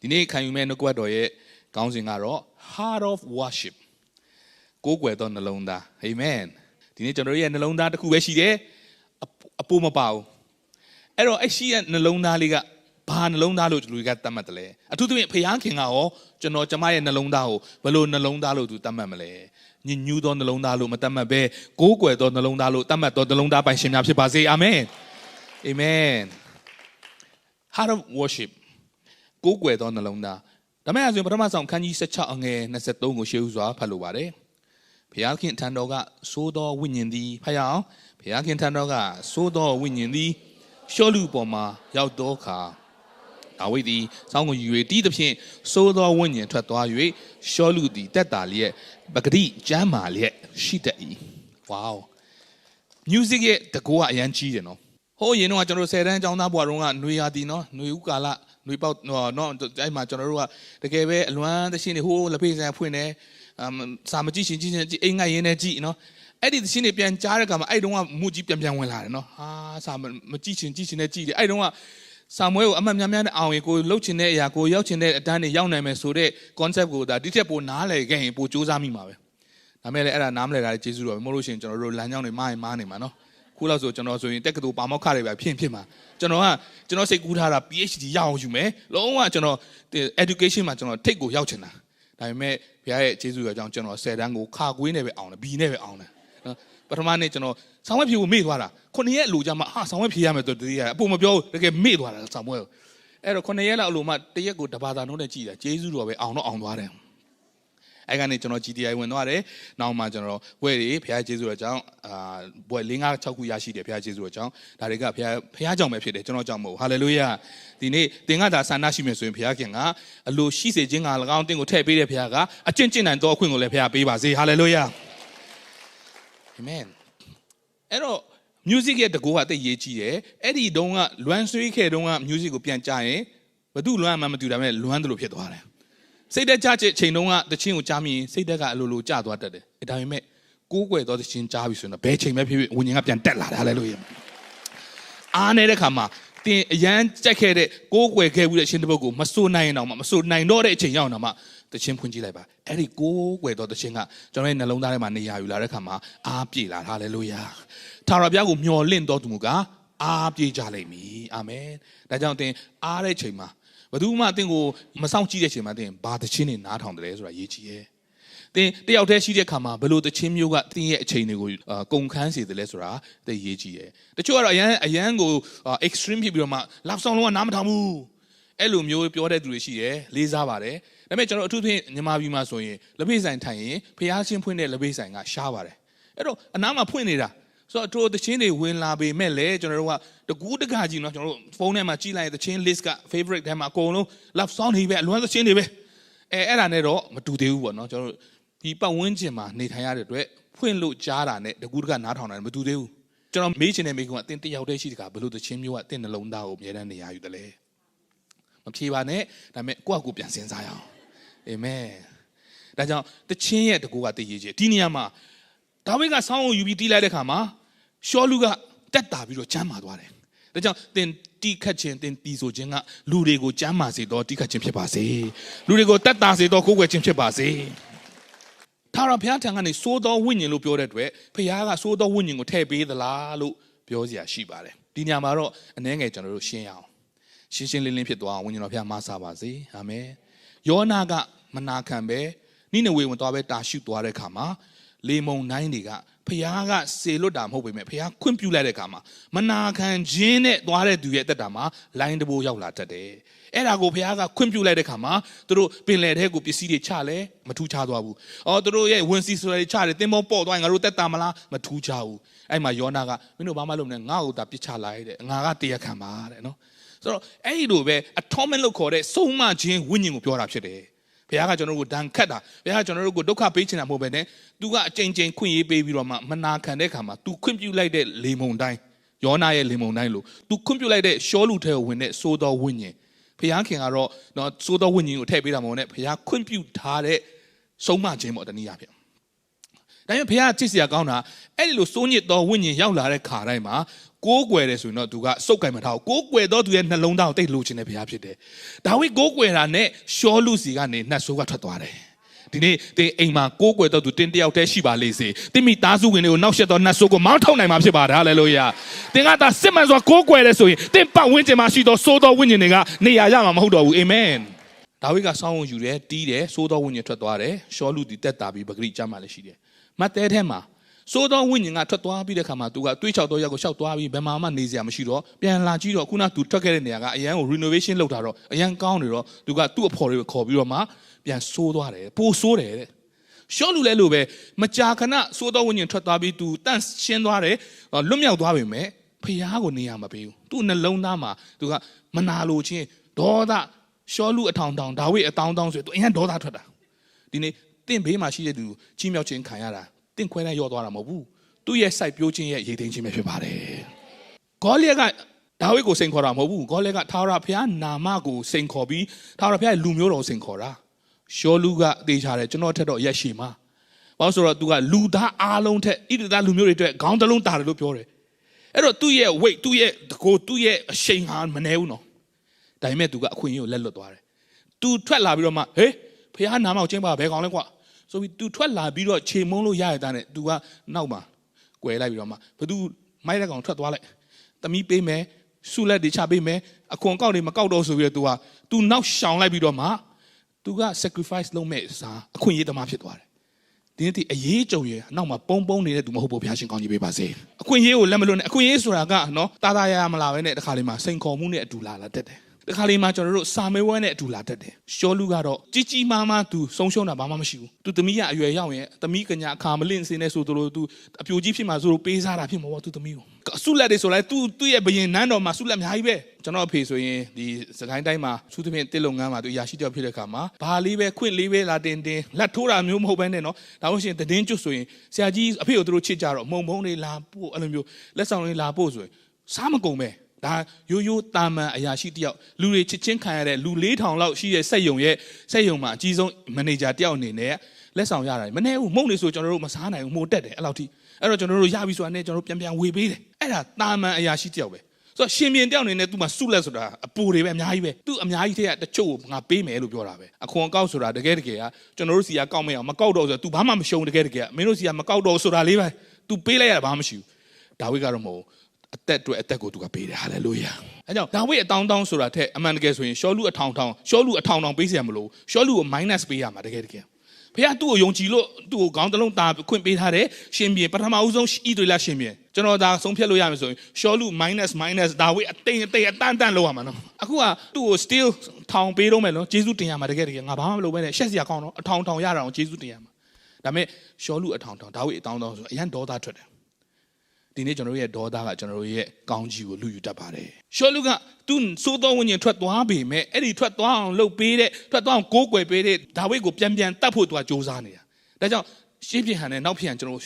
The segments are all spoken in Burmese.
ဒီနေ့ခံယူမဲ့နှုတ်ကပတ်တော်ရဲ့ခေါင်းစဉ်ကတော့ heart of worship ကိုးကွယ်သောနှလုံးသား amen ဒီနေ့ကျွန်တော်တို့ရဲ့နှလုံးသားတစ်ခုပဲရှိတယ်အအပိုးမပါဘူးအဲ့တော့အဲ့ရှိရဲ့နှလုံးသားလေးကဘာနှလုံးသားလို့လူတွေကသတ်မှတ်တယ်လဲအထူးသဖြင့်ဖခင်ခင်ကရောကျွန်တော်ကျမရဲ့နှလုံးသားကိုဘယ်လိုနှလုံးသားလို့သူသတ်မှတ်မလဲညဉ့်ညူးသောနှလုံးသားလို့မသတ်မှတ်ဘဲကိုးကွယ်သောနှလုံးသားလို့သတ်မှတ်သောနှလုံးသားပိုင်ရှင်များဖြစ်ပါစေအာမင်အာမင် heart of worship ကိုးကွယ်သောနှလုံးသားဒါမဲ့အဆိုရင်ပထမဆုံးခန်းကြီး16အငယ်23ကိုရှေးဥစွာဖတ်လိုပါတယ်ဘုရားခင်ထံတော်ကသိုးသောဝိညာဉ်သည်ဖတ်ရအောင်ဘုရားခင်ထံတော်ကသိုးသောဝိညာဉ်သည်ရှောလူပေါ်မှာရောက်သောအခါဒါဝိဒ်သည်စောင်းကိုယူ၍တီးသဖြင့်သိုးသောဝိညာဉ်ထွက်သွား၍ရှောလူသည်တက်တာလျက်ပဂတိကျမ်းမာလျက်ရှိတတ်၏ဝေါ music ရဲ့တကူကအရန်ကြီးတယ်နော်ဟိုးရင်တော့ကျွန်တော်တို့10တန်းအကြောင်းသားဘွားတုန်းကຫນွေရာသီနော်ຫນွေဥကာလ ຫນွေပေါက်နော်အဲ့မှာကျွန်တော်တို့ကတကယ်ပဲအလွမ်းသရှင်တွေဟိုးလက်ဖေးဆိုင်ဖွင့်နေအမ်စာမကြည့်ရှင်ကြည့်ရှင်ကြည့်အိမ်ငိုက်ရင်းနဲ့ကြည့်နော်အဲ့ဒီသရှင်တွေပြန်ကြားတဲ့ကမှာအဲ့တုန်းကမူကြီးပြန်ပြန်ဝင်လာတယ်နော်ဟာစာမကြည့်ရှင်ကြည့်ရှင်နဲ့ကြည့်တယ်အဲ့တုန်းကဆာမွဲကိုအမှတ်များများနဲ့အောင်ရင်ကိုလှုပ်ချင်တဲ့အရာကိုရောက်ချင်တဲ့အတန်းတွေရောက်နိုင်မယ်ဆိုတဲ့ concept ကိုဒါဒီထက်ပိုနားလည်ခဲ့ရင်ပိုစူးစမ်းမိမှာပဲဒါမဲ့လည်းအဲ့ဒါနားမလည်တာကျေးဇူးတော်ပဲမဟုတ်လို့ရှိရင်ကျွန်တော်တို့လမ်းကြောင်းတွေမားရင်မားနေမှာနော် ခုလောက်ဆိုကျွန်တော်ဆိုရင်တက္ကသိုလ်ပါမောက္ခတွေပဲဖြစ်ဖြစ်မှာကျွန်တော်ကကျွန်တော်စိတ်ကူးထားတာ PhD ရအောင်ယူမယ်လုံးဝကျွန်တော် education မှာကျွန်တော်ထိတ်ကိုရောက်ချင်တာဒါပေမဲ့ဘုရားရဲ့ကျေးဇူးတော်ကြောင့်ကျွန်တော်10တန်းကိုခါကွေးနဲ့ပဲအောင်တယ် B နဲ့ပဲအောင်တယ်နော်ပထမနေ့ကျွန်တော်ဆောင်းဝဲဖြေကိုမေ့သွားတာခုနှစ်ရက်အလိုကြမှာဟာဆောင်းဝဲဖြေရမယ်ဆိုတတိယအပေါ်မပြောဘူးတကယ်မေ့သွားတာဆောင်းဝဲကိုအဲ့တော့ခုနှစ်ရက်လောက်အလိုမှတရက်ကိုတဘာသာနှုန်းနဲ့ကြည်တာကျေးဇူးတော်ပဲအောင်တော့အောင်သွားတယ် အဲ့ကနေကျွန်တော် GTI ဝင်သွားတယ်။နောက်မှကျွန်တော်ဘွဲတွေဘုရားကျေးဇူးတော်ကြောင့်အာဘွဲ၄၅၆ခုရရှိတယ်ဘုရားကျေးဇူးတော်ကြောင့်ဒါတွေကဘုရားဘုရားကြောင့်ပဲဖြစ်တယ်ကျွန်တော်ကြောင့်မဟုတ်ဟာလေလုယာ။ဒီနေ့သင်ကသာဆန္ဒရှိမယ်ဆိုရင်ဘုရားခင်ကအလိုရှိစေခြင်းက၎င်းသင်ကိုထည့်ပေးတဲ့ဘုရားကအကျင့်ကျင့်နိုင်သောအခွင့်ကိုလည်းဘုရားပေးပါစေဟာလေလုယာ။အာမင်။အဲ့တော့ music ရဲ့တကူကတိတ်ရေးကြီးတယ်။အဲ့ဒီတုန်းကလွမ်းဆွေးခဲ့တုန်းက music ကိုပြန်ကြားရင်ဘသူလွမ်းမှမတူတာမဲ့လွမ်းတယ်လို့ဖြစ်သွားတယ်။ စိတ်တက်ကြတဲ့ချိန်တုန်းကတချင်းကိုကြားမိရင်စိတ်တက်ကအလိုလိုကျသွားတတ်တယ်။ဒါပေမဲ့ကိုးကွယ်သောတချင်းကြားပြီဆိုရင်တော့ဘယ်ချိန်ပဲဖြစ်ဖြစ်ဝိညာဉ်ကပြန်တက်လာတယ်ဟာလေလုယာ။အားနေတဲ့ခါမှာတင်အရန်ကြက်ခဲ့တဲ့ကိုးကွယ်ခဲ့မှုတဲ့အချင်းတစ်ပုဒ်ကိုမစိုးနိုင်ရင်တော့မစိုးနိုင်တော့တဲ့အချိန်ရောက်တော့မှတချင်းဖွင့်ကြည့်လိုက်ပါအဲ့ဒီကိုးကွယ်သောတချင်းကကျွန်တော်ရဲ့နှလုံးသားထဲမှာနေရာယူလာတဲ့ခါမှာအားပြေလာဟာလေလုယာထာဝရဘုရားကိုမျှော်လင့်တော်သူမူကအားပြေကြလိမ့်မည်အာမင်ဒါကြောင့်တင်အားတဲ့ချိန်မှာ ဘယ်သူမှအသင်ကိုမဆောင်ကြည့်တဲ့ချိန်မှာတင်ဘာတချင်းနေနားထောင်တယ်ဆိုတာရေးကြည့်ရဲ့တင်တယောက်တည်းရှိတဲ့ခါမှာဘလို့တချင်းမျိုးကတင်းရဲ့အချိန်တွေကိုကုန်ခန်းစေတယ်လဲဆိုတာသိရေးကြည့်ရဲ့တချို့ကတော့အရန်အရန်ကို extreme ဖြစ်ပြီးတော့မှ love song လုံးဝနားမထောင်ဘူးအဲ့လိုမျိုးပြောတဲ့သူတွေရှိတယ်လေးစားပါတယ်ဒါပေမဲ့ကျွန်တော်အထူးသဖြင့်ညီမပြည်မှာဆိုရင်လက်ဖေးဆိုင်ထိုင်ရင်ဖျားချင်းဖွင့်တဲ့လက်ဖေးဆိုင်ကရှားပါတယ်အဲ့တော့အနားမှာဖွင့်နေတာ ဆိုတော့တို့သချင်းတွေဝင်လာပေမဲ့လည်းကျွန်တော်တို့ကတကူးတကကြီးเนาะကျွန်တော်တို့ဖုန်းထဲမှာကြည့်လိုက်သချင်း list က favorite ထဲမှာအကုန်လုံး love song တွေပဲအလွမ်းသချင်းတွေပဲအဲအဲ့ဒါနဲ့တော့မတူသေးဘူးပေါ့เนาะကျွန်တော်တို့ဒီပတ်ဝန်းကျင်မှာနေထိုင်ရတဲ့အတွက်ဖွင့်လို့ကြားတာနဲ့တကူးတကနားထောင်တာမတူသေးဘူးကျွန်တော်မေးချင်တဲ့မိကုန်းကအတင်းတယောက်တည်းရှိတကဘလို့သချင်းမျိုးကအတင်းနှလုံးသားကိုအမြဲတမ်းနေရာယူတယ်လေမဖြေပါနဲ့ဒါပေမဲ့ကိုယ့်အကူပြန်စဉ်းစားရအောင်အာမင်ဒါကြောင့်တချင်းရဲ့တကူကတည်ရည်ကြီးဒီနေရာမှာဒါဝိဒ်ကဆောင်းကိုယူပြီးတီးလိုက်တဲ့ခါမှာ ရှောလူကတက်တာပြီးတော့ချမ်းမာသွားတယ်ဒါကြောင့်သင်တီးခတ်ခြင်းသင်တီးဆိုခြင်းကလူတွေကိုချမ်းမာစေတော့တီးခတ်ခြင်းဖြစ်ပါစေလူတွေကိုတက်တာစေတော့ကိုးကွယ်ခြင်းဖြစ်ပါစေထာဝရဘုရားထံကနေစိုးသောဝိညာဉ်လို့ပြောတဲ့အတွက်ဘုရားကစိုးသောဝိညာဉ်ကိုထည့်ပေးသလားလို့ပြောစရာရှိပါတယ်ဒီညမှာတော့အနှဲငယ်ကျွန်တော်တို့ရှင်းရအောင်ရှင်းရှင်းလင်းလင်းဖြစ်သွားအောင်ဝိညာဉ်တော်ဘုရားမဆာပါစေအာမင်ယောနာကမနာခံပဲနိနဝေဝင်သွားပဲတာရှုသွားတဲ့ခါမှာလေမုန်တိုင်းတွေက ဖះကစေလွတ်တာမဟုတ်ပေမဲ့ဖះခွင့်ပြုလိုက်တဲ့ခါမှာမနာခံခြင်းနဲ့သွားတဲ့သူရဲ့တက်တာမှာလိုင်းတဘိုးရောက်လာတတ်တယ်အဲ့ဒါကိုဖះကခွင့်ပြုလိုက်တဲ့ခါမှာသူတို့ပင်လယ်ထဲကိုပစ္စည်းတွေချလဲမထူးခြားသွားဘူးအော်သူတို့ရဲ့ဝင်စီဆွဲတွေချတယ်တင်းမောပေါ့သွားရင်ငါတို့တက်တာမလားမထူးခြားဘူးအဲ့မှာယောနာကမင်းတို့ဘာမှလုပ်မနဲ့ငါ့ကိုသာပစ်ချလိုက်တဲ့ငါကတရားခံပါတဲ့နော်ဆိုတော့အဲ့ဒီလိုပဲ atonement လို့ခေါ်တဲ့ဆုံးမခြင်းဝိညာဉ်ကိုပြောတာဖြစ်တယ် ဘုရားကကျွန်တော်တို့ကိုဒဏ်ခတ်တာဘုရားကကျွန်တော်တို့ကိုဒုက္ခပေးချင်တာမဟုတ်ပဲねသူကအကြိမ်ကြိမ်ခွင့်ရေးပေးပြီးတော့မှမနာခံတဲ့ခါမှာ तू ခွင့်ပြုလိုက်တဲ့လေမုန်တိုင်းယောနာရဲ့လေမုန်တိုင်းလို့ तू ခွင့်ပြုလိုက်တဲ့ရှောလူထဲကိုဝင်တဲ့စိုးသောဝိညာဉ်ဘုရားခင်ကတော့နော်စိုးသောဝိညာဉ်ကိုထည့်ပေးတာမဟုတ်နဲ့ဘုရားခွင့်ပြုထားတဲ့ဆုံးမခြင်းပေါ့တနည်းအားဖြင့် ဒါဒါပေမဲ့ဘုရားချစ်စရာကောင်းတာအဲ့ဒီလိုစိုးညစ်သောဝိညာဉ်ရောက်လာတဲ့ခါတိုင်းမှာကိုးကွယ်တယ်ဆိုရင်တော့သူကစုပ်ကင်မထားဘူးကိုးကွယ်တော့သူရဲ့နှလုံးသားကိုတိတ်လိုချင်တဲ့ဘုရားဖြစ်တယ်ဒါဝိကိုးကွယ်တာနဲ့ရှောလူစီကနေနှတ်ဆိုးကထွက်သွားတယ်ဒီနေ့တင်အိမ်မှာကိုးကွယ်တော့သူတင်တယောက်တည်းရှိပါလေစေတင်မိသားစုဝင်တွေကိုနောက်ဆက်တော့နှတ်ဆိုးကိုမောင်းထုတ်နိုင်မှာဖြစ်ပါတယ်ဟာလေလုယာတင်ကသာစစ်မှန်စွာကိုးကွယ်တယ်ဆိုရင်တင်ပတ်ဝန်းကျင်မှာရှိသောစိုးသောဝိညာဉ်တွေကနေရာရမှာမဟုတ်တော့ဘူးအာမင်ဒါဝိကဆောင်းဝင်ယူတယ်တီးတယ်စိုးသောဝိညာဉ်ထွက်သွားတယ်ရှောလူတီတက်တာပြီးပဂရိကျမ်းမှာလည်းရှိတယ် မတ်တဲထဲမှာစိုးသောဝိညာဉ်ကထွက်သွားပြီးတဲ့ခါမှာသူကတွေးချောက်တော့ရက်ကိုရှောက်သွားပြီးဘယ်မှာမှနေစရာမရှိတော့ပြန်လာကြည့်တော့ခုနသူထွက်ခဲ့တဲ့နေရာကအရန်ကို renovation လုပ်တာတော့အရန်ကောင်းနေတော့သူကသူ့အဖော်တွေကိုခေါ်ပြီးတော့မှပြန်စိုးသွားတယ်ပိုစိုးတယ်တဲ့ရှောလူလဲလို့ပဲမကြာခဏစိုးသောဝိညာဉ်ထွက်သွားပြီးသူတန့်ရှင်းသွားတယ်လွတ်မြောက်သွားပြီမဲ့ဖះကိုနေရမပေးဘူးသူ့နှလုံးသားမှာသူကမနာလိုခြင်းဒေါသရှောလူအထောင်ထောင်ဒါဝိအတောင်းတောင်းဆိုသူအရန်ဒေါသထွက်တာဒီနေ့ တင့်ဘေးမှာရှိတဲ့သူကြီးမြောက်ခြင်းခံရတာတင့်ခွဲနဲ့ရော့သွားတာမဟုတ်ဘူးသူ့ရဲ့စိုက်ပျိုးခြင်းရဲ့ရည်သိမ်းခြင်းပဲဖြစ်ပါတယ်ဂေါလိယကဒါဝိဒ်ကိုစိန်ခေါ်တာမဟုတ်ဘူးဂေါလိယကထာဝရဘုရားနာမကိုစိန်ခေါ်ပြီးထာဝရဘုရားရဲ့လူမျိုးတော်ကိုစိန်ခေါ်တာရှောလူကတေချာတယ်ကျွန်တော်ထက်တော့ရက်ရှိမှာဘာလို့ဆိုတော့ तू ကလူသားအားလုံးထက်ဣသသားလူမျိုးတွေအတွက်ခေါင်းတစ်လုံးတာတယ်လို့ပြောတယ်အဲ့တော့သူ့ရဲ့ weight သူ့ရဲ့ကိုသူ့ရဲ့အရှိန်ဟာမနေဘူးနော်ဒါပေမဲ့ तू ကအခွင့်အရေးကိုလက်လွတ်သွားတယ် तू ထွက်လာပြီးတော့မှဟေးဘုရားနာမကိုကျင့်ပါဘယ်ကောင်လဲကွာ ဆိုပြီး तू ထွက်လာပြီးတော့ခြေမုံလို့ရရတဲ့နဲ့ तू ကနောက်မှာကွယ်လိုက်ပြီးတော့မှဘသူမိုက်တဲ့ကောင်ထွက်သွားလိုက်တမီးပေးမယ်ဆုလက်တွေချပေးမယ်အခွန်ကောက်တွေမကောက်တော့ဆိုပြီးတော့ तू က तू နောက်ရှောင်လိုက်ပြီးတော့မှ तू က sacrifice လုပ်မဲ့စာအခွင့်အရေးတမဖြစ်သွားတယ်ဒီနေ့ဒီအရေးကြုံရနောက်မှာပုံပုံနေတဲ့သူမဟုတ်ဘူးဘုရားရှင်ကောင်းကြီးပေးပါစေအခွင့်အရေးကိုလက်မလွတ်နဲ့အခွင့်အရေးဆိုတာကနော်တာတာရရမလာပဲနဲ့တခါလေးမှာစိန်ခေါ်မှုနဲ့အတူလာလာတက်တယ် တခါလေးမှာကျွန်တော်တို့စာမေးပွဲနဲ့အတူလာတက်တယ်ရှောလူကတော့ကြီးကြီးမားမားသူဆုံးရှုံးတာဘာမှမရှိဘူးသူသမီးရအရွယ်ရောက်ရင်သမီးကညာအခါမလင့်စင်းနေဆိုတို့သူအပြိုကြီးဖြစ်မှာဆိုလို့ပေးစားတာဖြစ်မှာပေါ့သူသမီးကိုဆုလက်တွေဆိုလိုက်သူသူ့ရဲ့ဘယင်နန်းတော်မှာဆုလက်အများကြီးပဲကျွန်တော်အဖေဆိုရင်ဒီစကိုင်းတိုင်းမှာသူသဖြင့်တစ်လုံငန်းမှာသူအရာရှိတယောက်ဖြစ်တဲ့အခါမှာဘာလေးပဲခွင့်လေးပဲလာတင်တင်လက်ထိုးတာမျိုးမဟုတ်ဘဲနဲ့နော်ဒါမှမဟုတ်တည်င်းကျွတ်ဆိုရင်ဆရာကြီးအဖေကိုသူတို့ချစ်ကြတော့မုံမုံတွေလာပို့အဲ့လိုမျိုးလက်ဆောင်တွေလာပို့ဆိုရင်စားမကုန်ပဲ ဒါရိုးရိုးတာမန်အရာရှိတယောက်လူတွေချစ်ချင်းခံရတဲ့လူ4000လောက်ရှိတဲ့စက်ယုံရဲ့စက်ယုံမှာအကြီးဆုံးမန်နေဂျာတယောက်အနေနဲ့လက်ဆောင်ရတာမနေဘူးမုံနေဆိုကျွန်တော်တို့မစားနိုင်ဘူးမှုတက်တယ်အဲ့လောက်ထိအဲ့တော့ကျွန်တော်တို့ရပြီဆိုတာနဲ့ကျွန်တော်တို့ပြန်ပြန်ဝေပေးတယ်အဲ့ဒါတာမန်အရာရှိတယောက်ပဲဆိုတော့ရှင်ပြန်တယောက်အနေနဲ့ तू မှာစုလက်ဆိုတာအပူတွေပဲအများကြီးပဲ तू အများကြီးထဲကတချို့ငါပေးမယ်လို့ပြောတာပဲအခွန်ကောက်ဆိုတာတကယ်တကယ်ကကျွန်တော်တို့စီကကောက်မရအောင်မကောက်တော့ဆိုတော့ तू ဘာမှမရှုံတကယ်တကယ်မင်းတို့စီကမကောက်တော့ဆိုတာလေးပဲ तू ပေးလိုက်ရတာဘာမှမရှိဘူးဒါဝိကတော့မဟုတ် အသက်အတွက်အသက်ကိုသူကပေးတယ်ဟာလေလုယာအဲကြောင့်ဒါဝိအတောင်းတောင်းဆိုတာထက်အမှန်တကယ်ဆိုရင်ရှောလူအထောင်ထောင်ရှောလူအထောင်ထောင်ပေးစရာမလိုရှောလူကို minus ပေးရမှာတကယ်တကယ်ဖခင်သူ့ကိုယုံကြည်လို့သူ့ကိုခေါင်းတစ်လုံးတာခွင့်ပေးထားတယ်ရှင်ပြန်ပထမဦးဆုံးဣဒွေလရှင်ပြန်ကျွန်တော်ဒါဆုံးဖြတ်လို့ရမယ်ဆိုရင်ရှောလူ minus minus ဒါဝိအတိန်အတိန်အတန်တန်လောက်ရမှာနော်အခုကသူ့ကို still ထောင်ပေးတော့မယ်နော်ဂျေစုတင်ရမှာတကယ်တကယ်ငါဘာမှမလုပ်ဘဲနဲ့ရှက်စရာကောင်းတော့အထောင်ထောင်ရတာအောင်ဂျေစုတင်ရမှာဒါပေမဲ့ရှောလူအထောင်ထောင်ဒါဝိအတောင်းတောင်းဆိုအရန်ဒေါသထွက်တယ် ဒီနေ့ကျွန်တော်တို့ရဲ့ဒေါသကကျွန်တော်တို့ရဲ့ကောင်းကြီးကိုလူယူတတ်ပါတယ်ရှောလူကသူစိုးသောဝိညာဉ်ထွက်သွားပေမဲ့အဲ့ဒီထွက်သွားအောင်လှုပ်ပေးတဲ့ထွက်သွားအောင်ကိုးကွယ်ပေးတဲ့ဒါဝိဒ်ကိုပြန်ပြန်တတ်ဖို့သူကစ조사နေတာဒါကြောင့်ရှေးပြဟန်နဲ့နောက်ပြဟန်ကျွန်တော်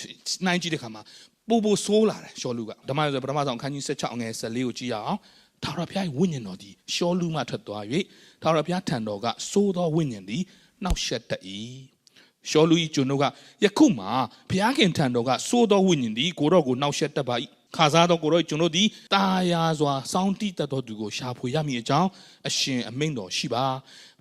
နိုင်ကြည့်တဲ့ခါမှာပို့ပို့ဆိုးလာတယ်ရှောလူကဓမ္မဆိုပထမဆုံးအခန်းကြီး16ငယ်14ကိုကြည့်ရအောင်ထာဝရဘုရားဝိညာဉ်တော်သည်ရှောလူမှထွက်သွား၍ထာဝရဘုရားထံတော်ကစိုးသောဝိညာဉ်သည်နှောက်ရှက်တတ်၏ ရှောလူဤကျွန်ုပ်ကယခုမှဘုရားခင်ထံတော်ကစိုးသောဝိညာဉ်သည်ကိုတော့ကိုနှောက်ရှက်တတ်ပါ၏ခါစားသောကိုတော့ကျွန်တို့သည်တာယာစွာစောင်းတိတတ်သောသူကိုရှာဖွေရမည်အကြောင်းအရှင်အမိန့်တော်ရှိပါ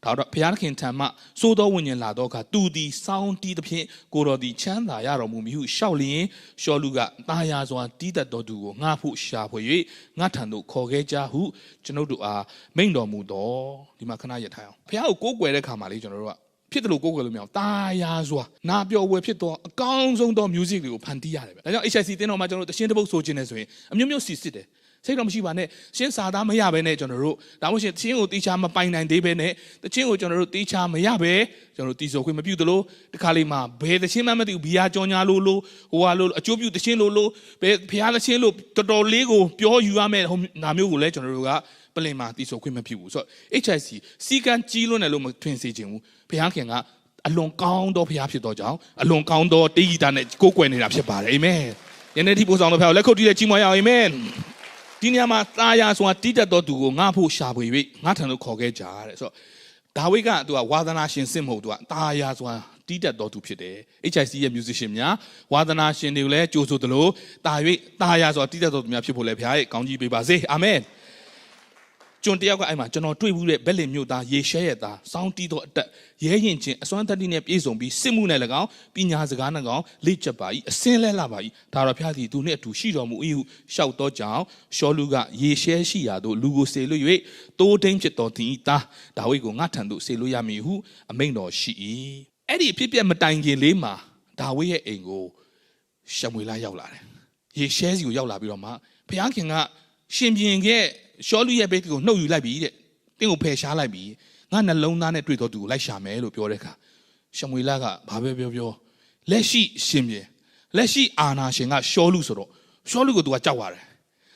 ဒါတော့ဘုရားခင်ထံမှစိုးသောဝိညာဉ်လာတော့ကသူသည်စောင်းတီးသဖြင့်ကိုတော်သည်ချမ်းသာရတော်မူမည်ဟုရှောက်လျင်ရှောလူကတာယာစွာတီးတတ်သောသူကိုငှဖို့ရှာဖွေ၍ငှထံသို့ခေါ်ခဲ့ကြဟုကျွန်ုပ်တို့အားမိန့်တော်မူတော်ဒီမှာခဏရထားအောင်ဘုရားကိုကိုးကွယ်တဲ့ခါမှာလေကျွန်တော်တို့က ဖြစ်တယ်လို့ကိုယ်ကွယ်လို့မရအောင်တာယာစွာနာပျော်ဝယ်ဖြစ်တော့အကောင်းဆုံးသော music တွေကိုဖန်တီးရတယ်ပဲဒါကြောင့် HIC တင်းတော်မှာကျွန်တော်တို့တရှင်းတစ်ပုတ်ဆိုခြင်းနဲ့ဆိုရင်အမျိုးမျိုးစီစစ်တယ်စိတ်တော့မရှိပါနဲ့ရှင်းစာသားမရဘဲနဲ့ကျွန်တော်တို့ဒါမှမဟုတ်ချင်းကိုတီးချာမပိုင်နိုင်သေးဘဲနဲ့တချင်းကိုကျွန်တော်တို့တီးချာမရဘဲကျွန်တော်တို့တီးဆိုခွင့်မပြုသလိုတခါလေးမှာဘယ်တချင်းမှမသိဘူးဘီယာကြောညာလို့လို့ဟိုဟာလို့အကျိုးပြုတချင်းလို့လို့ဘယ်ဖျားတချင်းလို့တော်တော်လေးကိုပြောယူရမယ်ဟိုနာမျိုးကိုလည်းကျွန်တော်တို့က ပလင်မှာတီးဆိုခွင့်မပြုဘူးဆိုတော့ HIC စီကံကြီးလွန်းတယ်လို့မထွင်စေခြင်းဘူးဘုရားခင်ကအလွန်ကောင်းသောဘုရားဖြစ်သောကြောင့်အလွန်ကောင်းသောတေးဂီတနဲ့ကိုးကွယ်နေတာဖြစ်ပါတယ်အာမင်ယနေ့ဒီပို့ဆောင်တော်ဖျားကိုလက်ခုပ်တီးတဲ့ကြီးမွားရအောင်အာမင်ဒီနေရာမှာတာယာဆိုတာတီးတတ်သောသူကိုငါ့ဖို့ရှာဖွေ၍ငါထံသို့ခေါ်ခဲ့ကြတဲ့ဆိုတော့ဒါဝိဒ်ကသူကဝါသနာရှင်စစ်မဟုတ်သူကတာယာဆိုတာတီးတက်တော်သူဖြစ်တယ် HIC ရဲ့ musician များဝါသနာရှင်တွေကိုလည်းကြိုးဆိုသလိုတာ၍တာယာဆိုတီးတက်တော်သူများဖြစ်ဖို့လည်းဘုရားရဲ့ကောင်းကြီးပေးပါစေအာမင် ကျွန်တယောက်ကအဲ့မှာကျွန်တော်တွေ့ဘူးတဲ့ဘက်လင်မြို့သားရေရှဲရဲ့သားစောင်းတီးတော်အတက်ရဲရင်ချင်းအစွမ်းတတိနဲ့ပြည့်စုံပြီးစစ်မှုနဲ့၎င်းပညာစကားနဲ့၎င်းလေ့ကျက်ပါ၏အစင်းလဲလာပါ၏ဒါတော့ဖျားသည်သူနှင့်အတူရှိတော်မူ၏ဟုရှောက်တော့ကြောင်းရှောလူကရေရှဲရှိရာသို့လူကိုစေလွတ်၍တိုးတိမ်ဖြစ်တော်သည်သားဒါဝိဒ်ကိုငါထံသို့စေလွတ်ရမည်ဟုအမိန့်တော်ရှိ၏အဲ့ဒီအဖြစ်ပြက်မတိုင်ခင်လေးမှာဒါဝိဒ်ရဲ့အိမ်ကိုရှမွေလာရောက်လာတယ်ရေရှဲစီကိုရောက်လာပြီးတော့မှဘုရားခင်ကရှင်ပြန်ခဲ့ ရှောလူရဲ့ဘိတ်ကိုနှုတ်ယူလိုက်ပြီတဲ့တင်းကိုဖယ်ရှားလိုက်ပြီငါနှလုံးသားနဲ့တွေ့တော်သူကိုလိုက်ရှာမယ်လို့ပြောတဲ့အခါရှမွေလာကဘာပဲပြောပြောလက်ရှိရှင်ပြန်လက်ရှိအာနာရှင်ကရှောလူဆိုတော့ရှောလူကိုသူကကြောက်ရတယ်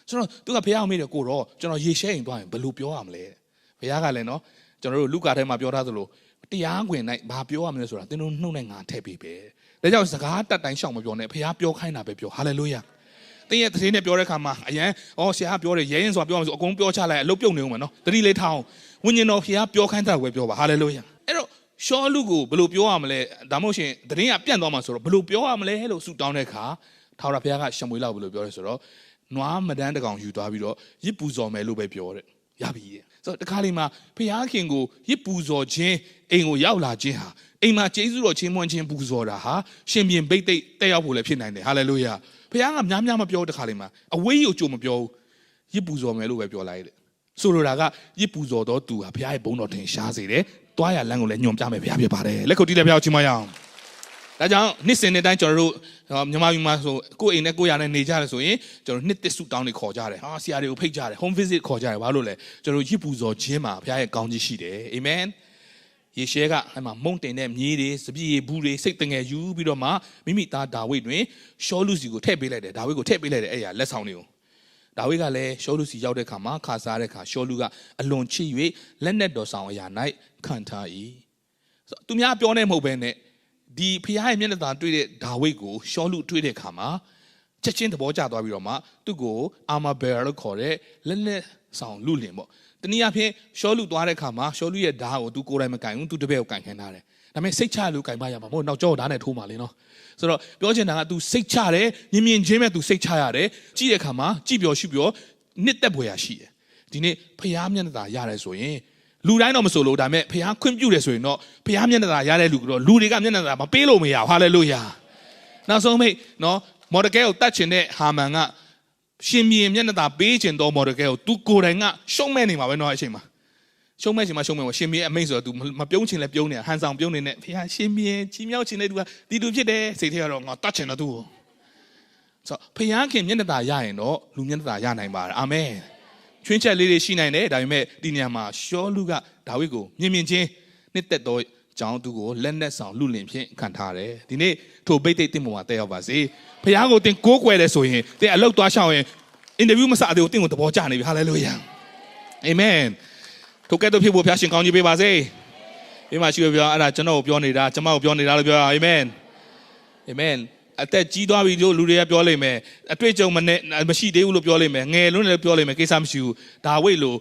ဆိုတော့သူကဘုရားအောင်မေးတယ်ကိုတော့ကျွန်တော်ရေရှဲရင်သွားရင်ဘယ်လိုပြောရမလဲတဲ့ဘုရားကလည်းနော်ကျွန်တော်တို့လူကာထဲမှာပြောထားသလိုတရားခွင်၌ဘာပြောရမလဲဆိုတာသင်တို့နှုတ်နဲ့ငါထည့်ပေးပဲဒါကြောင့်စကားတက်တိုင်းရှောင်မပြောနဲ့ဘုရားပြောခိုင်းတာပဲပြောဟာလေလုယာ တင်းရဲ့သတင်းနဲ့ပြောတဲ့အခါမှာအရန်ဩဆရာပြောတယ်ရဲရင်ဆိုတာပြောမှဆိုအကုန်ပြောချလိုက်အလုပ်ပြုတ်နေဦးမယ်နော်တတိလေးထောင်းဝိညာဉ်တော်ဘုရားပြောခိုင်းတာပဲပြောပါဟာလေလုယာအဲ့တော့ရှောလူကိုဘယ်လိုပြောရမလဲဒါမှမဟုတ်ရှင်သတင်းကပြန့်သွားမှာဆိုတော့ဘယ်လိုပြောရမလဲလို့ဆူတောင်းတဲ့အခါထာဝရဘုရားကရှမွေလောက်ဘယ်လိုပြောလဲဆိုတော့နွားမဒန်းတကောင်ယူသွားပြီးတော့ရစ်ပူဇော်မယ်လို့ပဲပြောတဲ့ရပြီတဲ့ဆိုတော့တခါလေးမှာဘုရားခင်ကိုရစ်ပူဇော်ခြင်းအိမ်ကိုရောက်လာခြင်းဟာအိမ်မှာကျေးဇူးတော်ချင်းမွန်ခြင်းပူဇော်တာဟာရှင်ပြန်ဘိတ်သိက်တက်ရောက်ဖို့လည်းဖြစ်နိုင်တယ်ဟာလေလုယာ ဘုရားကများများမပြောတခါလေးမှာအဝေးကြီးကိုကြိုမပြောဘူးရစ်ပူဇော်မယ်လို့ပဲပြောလိုက်တယ်ဆိုလိုတာကရစ်ပူဇော်တော်သူဟာဘုရားရဲ့ဘုန်းတော်ထင်ရှားစေတယ်တွားရလမ်းကိုလည်းညွန်ပြမယ်ဘုရားဖြစ်ပါတယ်လက်ခုပ်တီးလည်းဘုရားချီးမွမ်းရအောင်ဒါကြောင့်နှစ်စဉ်နှစ်တိုင်းကျွန်တော်တို့မြန်မာပြည်မှာဆိုကိုယ့်အိမ်နဲ့ကိုယ့်ရနဲ့နေကြတယ်ဆိုရင်ကျွန်တော်နှစ်သစ်ဆုတောင်းတွေခေါ်ကြတယ်ဟာဆရာတွေကိုဖိတ်ကြတယ် home visit ခေါ်ကြတယ်ဘာလို့လဲကျွန်တော်ရစ်ပူဇော်ခြင်းမှာဘုရားရဲ့ကောင်းကြီးရှိတယ်အာမင် ယေရှဲကအဲ့မှာမုံတင်တဲ့မြေးတွေစပြည့်ဘူးတွေစိတ်တငယ်ယူပြီးတော့မှမိမိသားဒါဝိဒ်တွင်ရှောလူစီကိုထည့်ပေးလိုက်တယ်ဒါဝိဒ်ကိုထည့်ပေးလိုက်တယ်အဲ့ရလက်ဆောင်တွေကိုဒါဝိဒ်ကလည်းရှောလူစီရောက်တဲ့ခါမှာခါစားတဲ့ခါရှောလူကအလွန်ချစ်၍လက်နက်တော်ဆောင်အရာ၌ခံထား၏ဆိုသူများပြောနေမဟုတ်ဘဲနဲ့ဒီဖခင်ရဲ့မျက်နှာသာတွေ့တဲ့ဒါဝိဒ်ကိုရှောလူတွေ့တဲ့ခါမှာချက်ချင်းသဘောကျသွားပြီးတော့မှသူ့ကိုအာမာဘယ်လို့ခေါ်တဲ့လက်နက်ဆောင်လူလင်ပေါ့ တနည်းအားဖြင့်ရှောလူသွားတဲ့ခါမှာရှောလူရဲ့ဓာတ်ကိုသူကိုယ်တိုင်မကင်ဘူးသူတပည့်ကိုကင်ခိုင်းထားတယ်ဒါပေမဲ့စိတ်ချလို့ကင်ပါရမှာမဟုတ်နောက်ကြောဓာတ်နဲ့ထိုးမှာလေနော်ဆိုတော့ပြောချင်တာက तू စိတ်ချတယ်မြင်မြင်ချင်းပဲ तू စိတ်ချရတယ်ကြည့်တဲ့ခါမှာကြည့်ပြောရှုပြောနှစ်သက်ဖွယ်ရရှိတယ်ဒီနေ့ဖျားမျက်နှာသာရတယ်ဆိုရင်လူတိုင်းတော့မဆိုလို့ဒါပေမဲ့ဖျားခွင့်ပြုတယ်ဆိုရင်တော့ဖျားမျက်နှာသာရတဲ့လူကတော့လူတွေကမျက်နှာသာမပေးလို့မရဘူးဟာလေလုယာနောက်ဆုံးမိတ်နော်မော်ဒကဲကိုတတ်ချင်တဲ့ဟာမန်က ရှင်မြင်မျက်နှာသာပေးချင်တော့မော်ဒကဲကို तू ကိုယ်တိုင်ကရှုံးမဲ့နေမှာပဲနော်အချိန်မှာရှုံးမဲ့ချိန်မှာရှုံးမဲ့ရှင်မြင်အမိတ်ဆိုတော့ तू မပြုံးချင်လဲပြုံးနေတာဟန်ဆောင်ပြုံးနေနဲ့ဖျားရှင်မြင်ကြီးမြောက်ချင်တဲ့ तू ကဒီသူဖြစ်တယ်စိတ်ထဲကတော့ငါတတ်ချင်တော့ तू ကိုဆိုဖျားခင်မျက်နှာသာရရင်တော့လူမျက်နှာသာရနိုင်ပါတယ်အာမင်ချွင်းချက်လေးတွေရှိနိုင်တယ်ဒါပေမဲ့ဒီနေရာမှာရှောလူကဒါဝိဒ်ကိုမြင်မြင်ချင်းနှစ်သက်တော့ ကြောင်းသူကိုလက်နက်ဆောင်လူလင်ဖြင့်ခံထားတယ်ဒီနေ့ထိုဘိတ်သိက်တင်ပေါ်မှာတက်ရောက်ပါစေဖခင်ကိုတင်ကိုးကွယ်တယ်ဆိုရင်တင်အလုတ်သွားရှောင်းရင်အင်တာဗျူးမစသေးဘူးတင်ကိုသဘောကျနေပြီဟာလေလုယာအာမင်ထိုကဲ့သို့ဖြစ်ဖို့ဖခင်ရှင်ကောင်းကြီးပေးပါစေဒီမှာရှိရပြောအဲ့ဒါကျွန်တော်ကိုပြောနေတာကျွန်မကိုပြောနေတာလို့ပြောအာမင်အာမင်အသက်ကြီးသွားပြီလို့လူတွေကပြောလိမ့်မယ်အတွေ့အကြုံမနဲ့မရှိသေးဘူးလို့ပြောလိမ့်မယ်ငယ်လွန်းလည်းပြောလိမ့်မယ်ကိစ္စမရှိဘူးဒါဝိတ်လို့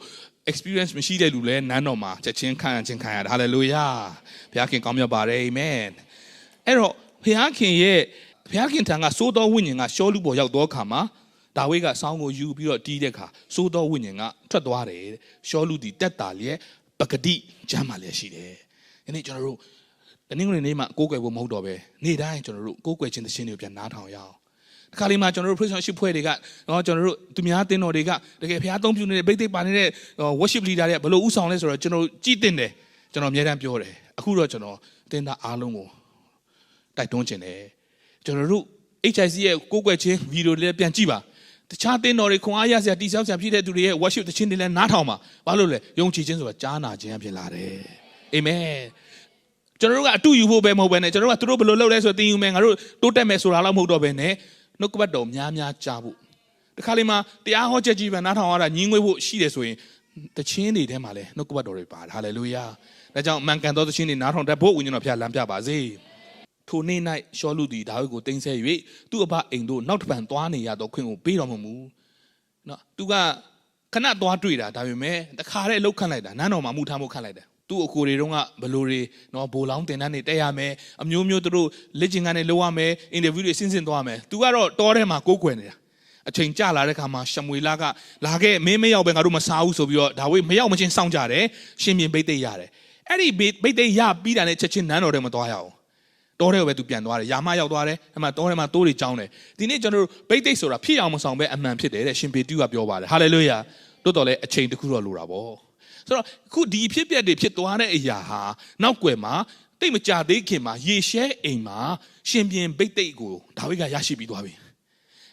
experience မရှိတဲ့လူလည်းနန်းတော်မှာချက်ချင်းခံချင်းခံရတာ hallelujah ဘုရားခင်ကောင်းမြတ်ပါတယ် amen အဲ့တော့ဘုရားခင်ရဲ့ဘုရားခင်ထံကစိုးတော်ဝိညာဉ်ကရှောလူပေါ်ရောက်တော့ခါမှာဒါဝိဒ်ကစောင်းကိုယူပြီးတော့တီးတဲ့ခါစိုးတော်ဝိညာဉ်ကထွက်သွားတယ်တဲ့ရှောလူဒီတက်တာလျက်ပကတိကျမ်းမာလျက်ရှိတယ်ဒီနေ့ကျွန်တော်တို့တနင်္ဂနွေနေ့မှာကိုးကွယ်ဖို့မဟုတ်တော့ပဲနေ့တိုင်းကျွန်တော်တို့ကိုးကွယ်ခြင်းသရှင်တွေကိုပြန်နားထောင်ရအောင် ဒီခါလေးမှာကျွန်တော်တို့ Christian ရှိဖွဲ့တွေကနော်ကျွန်တော်တို့သူများတင်းတော်တွေကတကယ်ဘုရားသုံးပြုနေတဲ့ဘိသိက်ပါနေတဲ့ worship leader တွေကဘယ်လိုဥဆောင်လဲဆိုတော့ကျွန်တော်ကြည်တင်တယ်ကျွန်တော်အများတန်းပြောတယ်အခုတော့ကျွန်တော်တင်းသားအားလုံးကိုတိုက်တွန်းခြင်းတယ်ကျွန်တော်တို့ HIC ရဲ့ကိုးကွယ်ခြင်းဗီဒီယိုလေးပြန်ကြည့်ပါတခြားတင်းတော်တွေခွန်အားရစရာတိဆောက်စရာဖြစ်တဲ့သူတွေရဲ့ worship သခြင်းတွေလည်းနားထောင်ပါဘာလို့လဲယုံကြည်ခြင်းဆိုတာကြားနာခြင်းအဖြစ်လာတယ်အာမင်ကျွန်တော်တို့ကအတူယူဖို့ပဲမဟုတ်ပဲねကျွန်တော်တို့ကသူတို့ဘယ်လိုလုပ်လဲဆိုတော့သင်ယူမယ်ငါတို့တိုးတက်မယ်ဆိုတာတော့မဟုတ်တော့ပဲね နှုတ်ကပတ်တော်များများကြားဖို့တခါလေမှာတရားဟောချက်ကြီးပဲနားထောင်ရတာညင်းငွေဖို့ရှိတယ်ဆိုရင်တခြင်းတွေထဲမှာလည်းနှုတ်ကပတ်တော်တွေပါတယ်ဟာလေလုယာဒါကြောင့်မှန်ကန်သောတခြင်းတွေနားထောင်တတ်ဖို့ဝိညာဉ်တော်ဖျားလမ်းပြပါစေထိုနေ့၌ရှောလူသည်ဒါဝိဒ်ကိုတင်ဆက်၍သူ့အဘအိမ်တို့နောက်တစ်ပံသွားနေရသောခွင့်ကိုပေးတော်မမူနော်သူကခဏသွားတွေ့တာဒါပေမဲ့တခါတည်းအလုတ်ခန့်လိုက်တာနန်းတော်မှာမှုထားမှုခန့်လိုက်တယ် သူ့အကိုတွေတုန်းကဘယ်လိုတွေနော်ဘိုလောင်းတင်တန်းတွေတက်ရမယ်အမျိုးမျိုးသူတို့လက်ကျင်ကနေလုပ်ရမယ်အင်တာဗျူးတွေဆင်းဆင်းသွားမယ်သူကတော့တောထဲမှာကိုးကွယ်နေတာအချိန်ကြာလာတဲ့ခါမှာရှမွေလာကလာခဲ့မင်းမရောက်ပဲငါတို့မစားဘူးဆိုပြီးတော့ဒါဝိမရောက်မချင်းစောင့်ကြတယ်ရှင်ပြန်ဘိတ်သိက်ရတယ်အဲ့ဒီဘိတ်သိက်ရပြီးတာနဲ့ချက်ချင်းနန်းတော်ထဲမှာသွားရအောင်တောထဲကိုပဲသူပြန်သွားတယ်ယာမရောက်သွားတယ်အမှတောထဲမှာတိုးတွေကြောင်းတယ်ဒီနေ့ကျွန်တော်တို့ဘိတ်သိက်ဆိုတာဖြစ်အောင်မဆောင်ပဲအမှန်ဖြစ်တယ်တဲ့ရှင်ပေတုကပြောပါတယ်ဟာလေလုယာတိုးတော်လည်းအချိန်တစ်ခုတော့လိုတာပေါ့ ဆိုတော့အခုဒီဖြစ်ပျက်တွေဖြစ်သွားတဲ့အရာဟာနောက်ွယ်မှာတိတ်မကြသေးခင်မှာယေရှဲအိမ်မှာရှင်ပြန်ဘိတ်သိက်ကိုဒါဝိဒ်ကရရှိပြီးသွားပြီ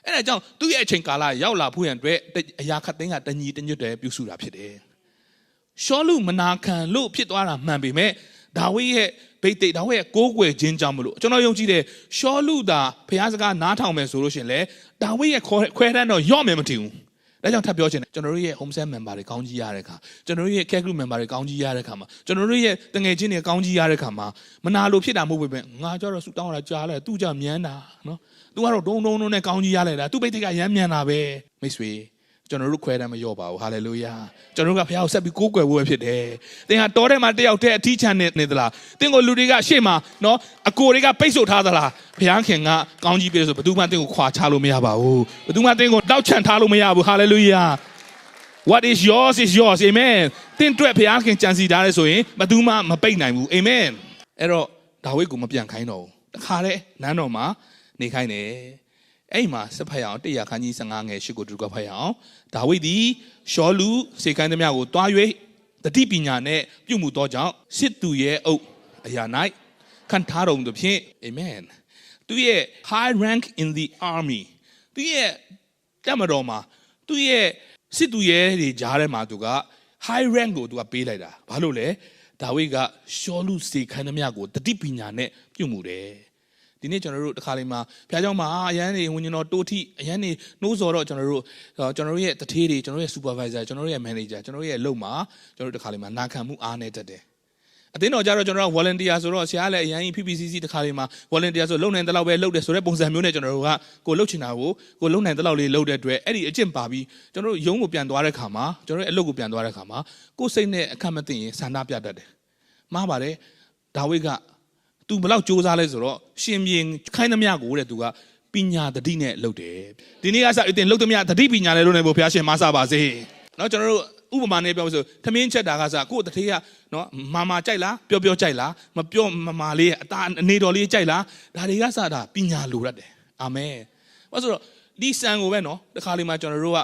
အဲ့ဒါကြောင့်သူ့ရဲ့အချိန်ကာလရောက်လာဖို့ရန်အတွက်အရာခတ်သိန်းကတညီတညွတ်တယ်ပြုစုတာဖြစ်တယ်ရှောလူမနာခံလို့ဖြစ်သွားတာမှန်ပေမဲ့ဒါဝိဒ်ရဲ့ဘိတ်သိက်ဒါဝိဒ်ရဲ့ကိုးကွယ်ခြင်းကြောင့်မလို့ကျွန်တော်ယုံကြည်တယ်ရှောလူသာဖះစကားနားထောင်မယ်ဆိုလို့ရှင်လေဒါဝိဒ်ရဲ့ခွဲတန်းတော့ယော့မယ်မထင်ဘူး ဒါကြောင့်ထပ်ပြောချင်တယ်ကျွန်တော်တို့ရဲ့ home set member တွေကောင်းကြီးရတဲ့အခါကျွန်တော်တို့ရဲ့ care group member တွေကောင်းကြီးရတဲ့အခါမှာကျွန်တော်တို့ရဲ့တငယ်ချင်းတွေကောင်းကြီးရတဲ့အခါမှာမနာလို့ဖြစ်တာမဟုတ်ပဲငါကြတော့ဆူတောင်းရတာကြားလဲသူကြမြန်းတာနော်သူကတော့ဒုံဒုံဒုံနဲ့ကောင်းကြီးရလိုက်တာသူပိတ်တိတ်ကရမ်းမြန်တာပဲမိတ်ဆွေ ကျွန်တော်တို့ခွဲတမ်းမလျော့ပါဘူးဟာလေလုယာကျွန်တော်တို့ကဘုရားကိုဆက်ပြီးကိုးကွယ်ဖို့ပဲဖြစ်တယ်သင်ဟာတောထဲမှာတယောက်တည်းအထီးချမ်းနေနေသလားသင်ကိုလူတွေကရှေ့မှာနော်အကိုတွေကပိတ်ဆို့ထားသလားဘုရားခင်ကကောင်းကြီးပေးဆိုဘယ်သူမှသင်ကိုခွာချလို့မရပါဘူးဘယ်သူမှသင်ကိုတောက်ချန်ထားလို့မရဘူးဟာလေလုယာ What is yours is yours amen သင်တွေ့ဘုရားခင်ကြံစီထားတယ်ဆိုရင်ဘယ်သူမှမပိတ်နိုင်ဘူး amen အဲ့တော့ဒါဝိဒ်ကိုမပြန်ခိုင်းတော့ဘူးတခါတည်းနန်းတော်မှာနေခိုင်းတယ် အဲ့မှာစဖတ်ရအောင်တရားခန်းကြီး15ငယ်8ကိုတူကဖတ်ရအောင်ဒါဝိဒ်သည်ရှောလူစေခိုင်းသမျှကိုတွား၍တတိပညာနဲ့ပြုမှုသောကြောင့်စစ်သူရဲ့အုပ်အရာ၌ခံထားတော်မူသည်ဖြင့် amen သူရဲ့ high rank in the army သူရဲ့တက်မတော်မှာသူရဲ့စစ်သူရဲတွေကြားထဲမှာသူက high rank ကိုသူကပေးလိုက်တာဘာလို့လဲဒါဝိဒ်ကရှောလူစေခိုင်းသမျှကိုတတိပညာနဲ့ပြုမှုတယ် ဒီနေ့ကျွန်တော်တို့တစ်ခါလေးမှာဘုရားကျောင်းမှာအရန်နေဝิญတော်တိုးထိအရန်နေနှိုးစော်တော့ကျွန်တော်တို့ကျွန်တော်တို့ရဲ့တထေးတွေကျွန်တော်တို့ရဲ့ supervisor ကျွန်တော်တို့ရဲ့ manager ကျွန်တော်တို့ရဲ့အလုပ်မှာကျွန်တော်တို့တစ်ခါလေးမှာနာခံမှုအားနေတတ်တယ်အတင်းတော်ကြတော့ကျွန်တော်က volunteer ဆိုတော့ဆရာလည်းအရင် PPCC တခါလေးမှာ volunteer ဆိုလုံနိုင်တဲ့လောက်ပဲလုပ်တယ်ဆိုတဲ့ပုံစံမျိုးနဲ့ကျွန်တော်တို့ကကိုလှုပ်ချင်တာကိုကိုလုံနိုင်တဲ့လောက်လေးလုပ်တဲ့အတွက်အဲ့ဒီအကျင့်ပါပြီးကျွန်တော်တို့ရုံးကိုပြန်သွားတဲ့ခါမှာကျွန်တော်တို့အလုပ်ကိုပြန်သွားတဲ့ခါမှာကိုယ်စိတ်နဲ့အခက်မသိရင်ဆန္ဒပြတတ်တယ်မှားပါတယ်ဒါဝိဒ်က သူဘလောက်စ조사လဲဆိုတော့ရှင်ပြင်းခိုင်းသမျှကိုတဲ့သူကပညာတတိနဲ့လုပ်တယ်ဒီနေ့ကစအတင်လုပ်သမျှတတိပညာနဲ့လုပ်နိုင်ဖို့ဘုရားရှင်မဆပါစေနော်ကျွန်တော်တို့ဥပမာနဲ့ပြောဆိုထမင်းချက်တာကစကို့တထေးကနော်မာမာကြိုက်လားပျော့ပျော့ကြိုက်လားမပျော့မမာလေးအသားအနေတော်လေးကြိုက်လားဒါတွေကစတာပညာလိုရတ်တယ်အာမင်ဘာဆိုတော့ဒီဆန်ကိုပဲနော်တခါလေးမှကျွန်တော်တို့က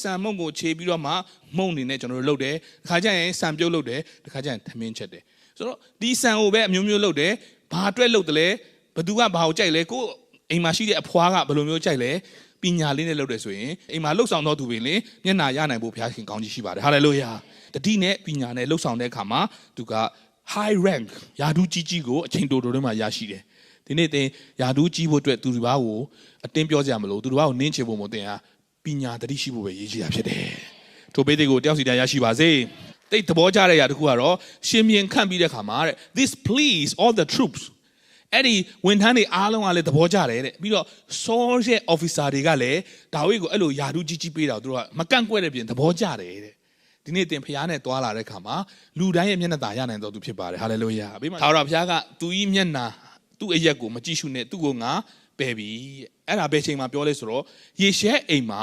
ဆန်မုံကိုခြေပြီးတော့မှမုံနေနဲ့ကျွန်တော်တို့လုပ်တယ်တခါကျရင်ဆန်ပြုတ်လုပ်တယ်တခါကျရင်ထမင်းချက်တယ် ဆိုတော့ဒီဆန်ကိုပဲအမျိုးမျိုးလုပ်တယ်ဘာအတွက်လုပ်တယ်လဲဘသူကဘာကိုကြိုက်လဲကိုအိမ်မှာရှိတဲ့အဖွားကဘယ်လိုမျိုးကြိုက်လဲပညာလေးနဲ့လုပ်တယ်ဆိုရင်အိမ်မှာလှုပ်ဆောင်တော်သူပင်လေမျက်နာရနိုင်ဖို့ဘုရားရှင်ကောင်းကြီးရှိပါတယ်ဟာလေလုယာတတိနဲ့ပညာနဲ့လှုပ်ဆောင်တဲ့အခါမှာသူက high rank ယာဒူးကြီးကြီးကိုအချိန်တိုတိုတွေမှာရရှိတယ်ဒီနေ့သင်ယာဒူးကြီးဖို့အတွက်သူတစ်ပါးကိုအတင်းပြောကြမလို့သူတစ်ပါးကိုနင်းချဖို့မသင်ဟာပညာတတိရှိဖို့ပဲရည်ကြီးတာဖြစ်တယ်ထိုပေးတွေကိုတယောက်စီတိုင်းရရှိပါစေ တိတ်သဘောကျတဲ့ຢာတစ်ခုကတော့ရှင်မြင်ခန့်ပြီးတဲ့ခါမှာတဲ့ this please all the troops အဲ့ဒီဝန်ထမ်းတွေအားလုံးကလည်းသဘောကျတယ်တဲ့ပြီးတော့ Saul ရဲ့ officer တွေကလည်းဒါဝိဒ်ကိုအဲ့လိုယာဒူးကြီးကြီးပေးတာသူတို့ကမကန့်ကွက်တဲ့ပြင်သဘောကျတယ်တဲ့ဒီနေ့တင်ဖျားနဲ့တွာလာတဲ့ခါမှာလူတိုင်းရဲ့မျက်နှာသာရနိုင်တော်သူဖြစ်ပါတယ်ဟာလေလုယာဘေးမှာသာရဖျားကသူဤမျက်နှာသူ့အရက်ကိုမကြည့်ရှုနဲ့သူ့ကိုငါပယ်ပြီအဲ့ဒါဘယ်ချိန်မှာပြောလဲဆိုတော့ယေရှဲအိမ်မှာ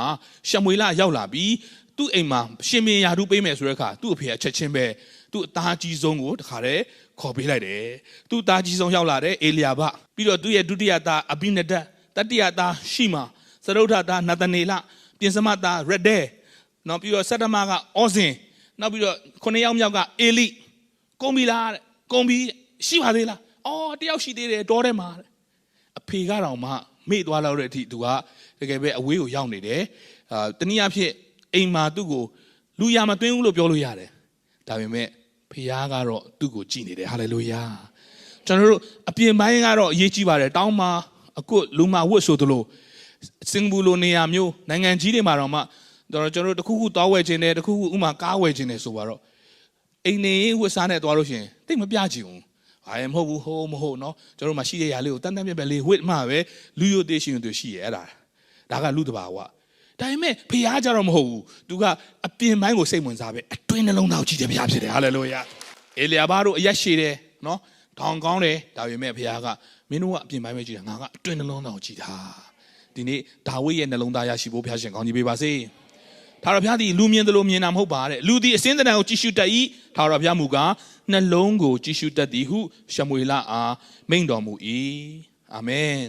ရှမွေလရောက်လာပြီး သူ့အိမ်မှာရှင်မင်းယာဒူးပေးမယ်ဆိုတဲ့အခါသူ့အဖေအချက်ချင်းပဲသူ့အသားကြီးဆုံးကိုတခါတည်းခေါ်ပေးလိုက်တယ်သူ့သားကြီးဆုံးရောက်လာတဲ့အေလျာဘပြီးတော့သူ့ရဲ့ဒုတိယသားအဘိနဒတ်တတိယသားရှိမာသရုတ်ထသားနသနေလပြင်စမသားရဒဲနောက်ပြီးတော့ဆတ္တမကအောဇင်နောက်ပြီးတော့ခုနှစ်ယောက်မြောက်ကအေလိကုံပြီလားတဲ့ကုံပြီရှိပါသေးလားအော်တယောက်ရှိသေးတယ်တောထဲမှာတဲ့အဖေကတော့မှမေ့သွားလောက်တဲ့အထိသူကတကယ်ပဲအဝေးကိုရောက်နေတယ်အာတနည်းအားဖြင့် အိမ်မှာသူ့ကိုလူရမသွင်းဘူးလို့ပြောလို့ရတယ်ဒါပေမဲ့ဖခင်ကတော့သူ့ကိုကြည်နေတယ်ဟာလေလုယာကျွန်တော်တို့အပြင်ပိုင်းကတော့အရေးကြီးပါတယ်တောင်းမှာအခုလူမဝတ်ဆိုသလိုစင်ဘူလိုနေရာမျိုးနိုင်ငံကြီးတွေမှာတော့မှတော့ကျွန်တော်တို့တခုခုတောင်းဝယ်ခြင်းနဲ့တခုခုဥမာကားဝယ်ခြင်းနဲ့ဆိုပါတော့အိမ်နေဝတ်စားနဲ့သွားလို့ရှိရင်တိတ်မပြချင်ဘူးဘာမှမဟုတ်ဘူးဟိုးမဟုတ်နော်ကျွန်တော်တို့မှရှိတဲ့ຢာလေးကိုတန်တန်ပြက်ပြက်လေးဝတ်မှပဲလူယိုသေးရှင်တို့ရှိရဲ့အဲ့ဒါဒါကလူတဘာဝ ဒါပေမဲ့ဖះကြတော့မဟုတ်ဘူးသူကအပြင်ပိုင်းကိုစိတ်ဝင်စားပဲအတွင်းနှလုံးသားကိုကြည့်တယ်ဖះဖြစ်တယ်ဟာလေလုယာအေလျာဘာတို့အရက်ရှိတယ်နော်ထောင်ကောင်းတယ်ဒါပေမဲ့ဘုရားကမင်းတို့ကအပြင်ပိုင်းပဲကြည့်တာငါကအတွင်းနှလုံးသားကိုကြည့်တာဒီနေ့ဒါဝိဒ်ရဲ့နှလုံးသားရရှိဖို့ဘုရားရှင်ကောင်းကြီးပေးပါစေထာဝရဘုရားသည်လူမြင်တယ်လို့မြင်တာမဟုတ်ပါတဲ့လူသည်အစင်းတန်ကိုကြည့်ရှုတတ်၏ထာဝရဘုရားမူကားနှလုံးကိုကြည့်ရှုတတ်သည်ဟုရှမွေလအားမိန့်တော်မူ၏အာမင်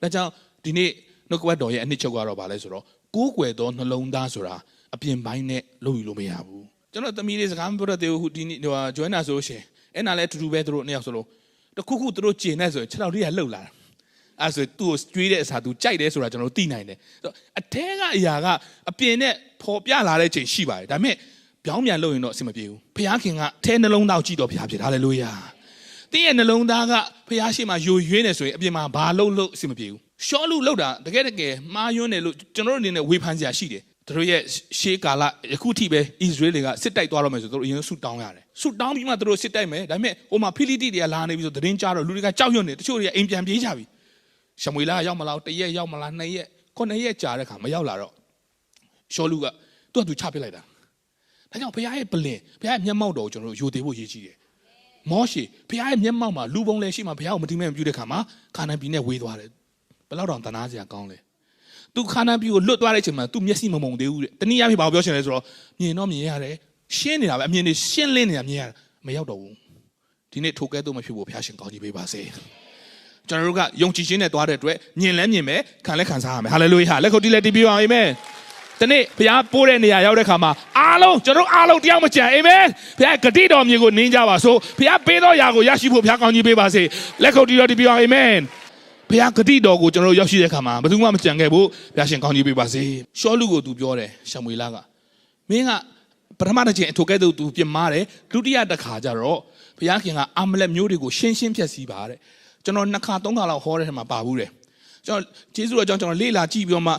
ဒါကြောင့်ဒီနေ့နှုတ်ကပတ်တော်ရဲ့အနှစ်ချုပ်ကတော့ဗာလဲဆိုတော့ ကိုးကွယ်သောနှလုံးသားဆိုတာအပြင်ပိုင်းနဲ့လုပ်ယူလို့မရဘူးကျွန်တော်သမီးလေးစကားမပြောတတ်သေးဘူးဒီနေ့ဟိုဂျွိုင်းနာဆိုလို့ရှိရင်အဲ့နာလည်းတူတူပဲသူတို့နှစ်ယောက်ဆိုလို့တခုခုသူတို့ကျင်နေဆိုရင်ခြေထောက်လေးကလှုပ်လာတာအဲ့ဆိုသူ့ကိုကျွေးတဲ့အစားသူကြိုက်တယ်ဆိုတာကျွန်တော်တို့သိနိုင်တယ်အထဲကအရာကအပြင်နဲ့ပေါ်ပြလာတဲ့ချိန်ရှိပါတယ်ဒါပေမဲ့ပြောင်းပြန်လုပ်ရင်တော့အဆင်မပြေဘူးဖခင်ကအထဲနှလုံးသားကိုကြည့်တော့ဖခင်ဖြစ်ဟာလေလုယာတင်းရဲ့နှလုံးသားကဖခင်ရှိမှယိုယွင်းနေဆိုရင်အပြင်မှာဘာလုပ်လို့အဆင်မပြေဘူး ရှောလူလောက်တာတကယ်တကယ်မှားယွင်းတယ်လို့ကျွန်တော်တို့အနေနဲ့ဝေဖန်စရာရှိတယ်သူတို့ရဲ့ရှေးကာလယခုထိပဲဣသရေလတွေကစစ်တိုက်သွားတော့မယ်ဆိုသူတို့အရင်ဆုတောင်းရတယ်ဆုတောင်းပြီးမှသူတို့စစ်တိုက်မယ်ဒါပေမဲ့ဟိုမှာဖိလိတိတွေကလာနေပြီဆိုသတင်းကြားတော့လူတွေကကြောက်ရွံ့နေတချို့တွေကအိမ်ပြန်ပြေးကြပြီရှမွေလာရောက်မလားတရက်ရောက်မလားနှစ်ရက်ခုနှစ်ရက်ကြာတဲ့ခါမရောက်လာတော့ရှောလူကသူ့အတူချပစ်လိုက်တာဒါကြောင့်ဘုရားရဲ့ပလင်ဘုရားရဲ့မျက်မှောက်တော်ကိုကျွန်တော်တို့ယူသေးဖို့ရည်ကြီးတယ်မောရှေဘုရားရဲ့မျက်မှောက်မှာလူပုံလည်းရှိမှဘုရားကိုမတိမဲ့မပြုတဲ့ခါမှာခါနန်ပြည်နဲ့ဝေးသွားတယ် ဘယ်လောက်တောင်တနာစရာကောင်းလဲသူခါနန်ပြည်ကိုလွတ်သွားတဲ့အချိန်မှာသူမျက်စိမမုံသေးဘူးတဲ့တနည်းအားဖြင့်ဘာပြောချင်လဲဆိုတော့မြင်တော့မြင်ရတယ်ရှင်းနေတာပဲအမြင်တွေရှင်းလင်းနေတာမြင်ရမရောက်တော့ဘူးဒီနေ့ထိုကဲတော့မဖြစ်ဘူးဘုရားရှင်ကောင်းကြီးပေးပါစေကျွန်တော်တို့ကယုံကြည်ခြင်းနဲ့သွားတဲ့အတွက်မြင်လဲမြင်မယ်ခံလဲခံစားရမယ်ဟာလေလုယာလက်ခုပ်တီးလက်တီးပြီးပါအာမင်ဒီနေ့ဘုရားပို့တဲ့နေရာရောက်တဲ့ခါမှာအားလုံးကျွန်တော်အားလုံးတယောက်မကြံအာမင်ဘုရားဂတိတော်မြေကိုနင်းကြပါစို့ဘုရားပေးတော်ရာကိုရရှိဖို့ဘုရားကောင်းကြီးပေးပါစေလက်ခုပ်တီးတော်တီးပြီးပါအာမင် ဘုရားဂတိတော်ကိုကျွန်တော်ရောက်ရှိတဲ့ခါမှာဘယ်သူမှမကြံခဲ့ဘူးဘုရားရှင်ကောင်းကြီးပေးပါစေရှောလူကိုသူပြောတယ်ရှမွေလာကမင်းကပထမတစ်ချိန်အထိုကဲ့သို့သူပြင်မာတယ်ဒုတိယတစ်ခါကျတော့ဘုရားခင်ကအာမလက်မျိုးတွေကိုရှင်းရှင်းဖြတ်စည်းပါတဲ့ကျွန်တော်နှစ်ခါသုံးခါလောက်ဟောတဲ့ထဲမှာပါဘူးတယ်ကျွန်တော်ကျေးဇူးတော်ကြောင့်ကျွန်တော်လေ့လာကြည့်ပြီးတော့မှ